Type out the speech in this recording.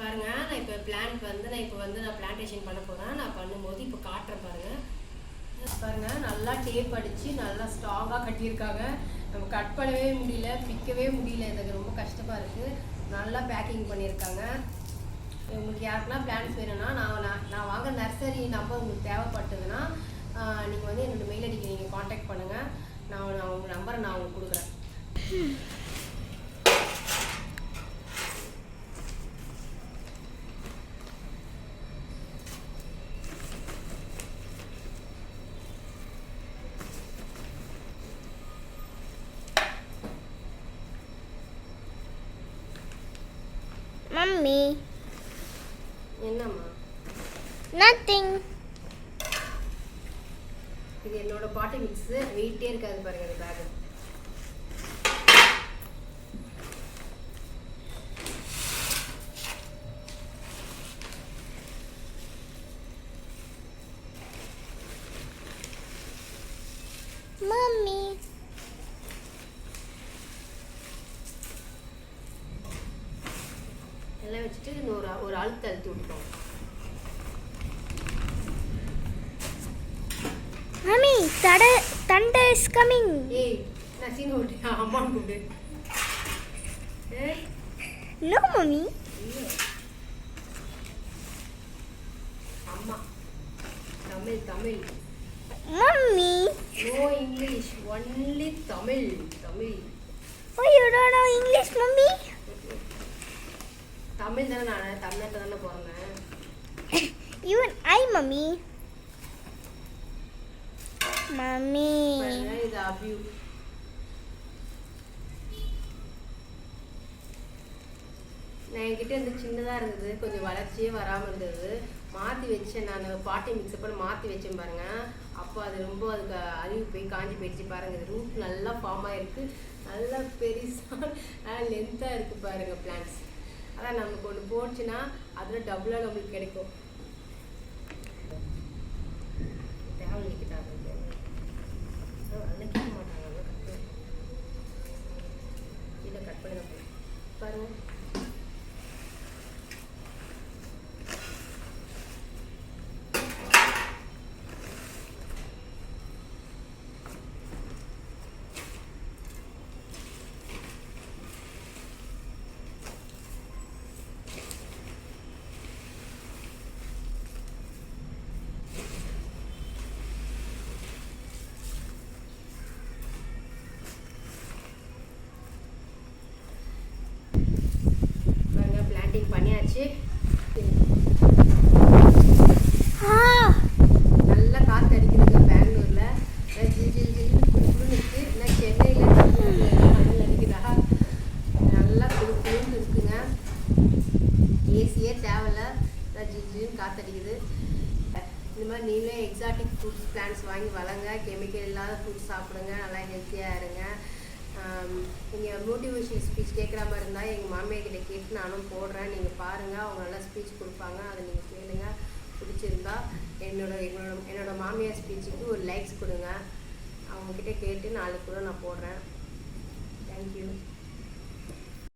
பாருங்க நான் இப்போ பிளான்ட் வந்து நான் இப்போ வந்து நான் பிளான்டேஷன் பண்ண போகிறேன் நான் பண்ணும்போது இப்போ காட்டுறேன் பாருங்க. பாருங்க நல்லா டேப் அடிச்சு நல்லா ஸ்ட்ராங்காக கட்டியிருக்காங்க. நம்ம கட் பண்ணவே முடியல பிக்கவே முடியல எனக்கு ரொம்ப கஷ்டமாக இருக்குது நல்லா பேக்கிங் பண்ணியிருக்காங்க. உங்களுக்கு யாருக்குன்னா பிளான்ஸ் வேணும்னா நான் நான் நான் வாங்க நர்சரி நம்பர் உங்களுக்கு தேவைப்பட்டதுன்னா நீங்கள் வந்து என்னோடய மெயில் அடிக்க நீங்கள் காண்டாக்ட் பண்ணுங்கள் நான் நான் உங்கள் நம்பரை நான் உங்களுக்கு கொடுக்குறேன். மம்மி என்னம்மா? நத்திங் இது என்னோட பாட்டி மிக்ஸ் வெயிட்டே இருக்காது பாருங்க அந்த பேக் மம்மி எல்லாம் வச்சுட்டு ஒரு ஒரு அழுத்து அழுத்தி விட்டுருவோம். மம்மி தட தண்டை இஸ் கமிங் ஏய் நான் சீன் விட்டு அம்மா கூப்பிடு நோ மம்மி. அம்மா. Tamil Tamil. Mummy. No English only Tamil Tamil. Oh you don't know English mummy? Tamil தானே நான் தமிழ்நாட்டில் தானே பிறந்தேன். Even I mummy. மம்மி. இது அபியூ நான் என்கிட்ட இந்த சின்னதாக இருந்தது கொஞ்சம் வளர்ச்சியே வராமல் இருந்தது. மாற்றி வச்சேன் நான் பாட்டி மிக்ஸ் பண்ணி மாற்றி வச்சேன் பாருங்க. அப்போ அது ரொம்ப அதுக்கு அழிவு போய் காஞ்சி போயிடுச்சு பாருங்க. இது ரூட் நல்லா ஃபார்ம் ஆயிருக்கு. நல்லா பெருசாக லென்த்தாக இருக்குது பாருங்க பிளான்ஸ் ஆனால் நமக்கு ஒன்று போச்சுன்னா அதில் டபுளாக நம்மளுக்கு கிடைக்கும். தேவை நிற்கிட்டாங்க அதெல்லாம் கேட்க மாட்டாங்க அதெல்லாம் கட் பண்ணி இதை கட் பண்ணி தான் போடுறேன். பாருங்க பாருங்க ஆ. நல்லா காற்று அடிக்குதுங்க பெங்களூர்ல. ஜில் ஜில் ஜில் குளுன்னு இருக்கு. இல்லை சென்னையில் மணல் அடிக்குதா? நல்லா குளு குளுன்னு இருக்குங்க. ஏசியே தேவையில்ல. ஜில் ஜில்னு காற்று அடிக்குது. இந்த மாதிரி நீங்களே எக்ஸாட்டிக் ஃப்ரூட்ஸ் பிளான்ஸ் வாங்கி வளங்க கெமிக்கல் இல்லாத ஃப்ரூட்ஸ் சாப்பிடுங்க. நல்லா ஹெல்த்தியாக இருங்க. நீங்கள் மோட்டிவேஷன் ஸ்பீச் கேட்குற மாதிரி இருந்தால் எங்கள் மாமியார் கிட்ட கேட்டு நானும் போடுறேன். நீங்கள் பாருங்கள் அவங்க நல்லா ஸ்பீச் கொடுப்பாங்க. அதை நீங்கள் கேளுங்க. பிடிச்சிருந்தா என்னோட எங்களோட என்னோட மாமியார் ஸ்பீச்சுக்கு ஒரு லைக்ஸ் கொடுங்க. அவங்கக்கிட்ட கேட்டு நாளைக்கு கூட நான் போடுறேன். தேங்க்யூ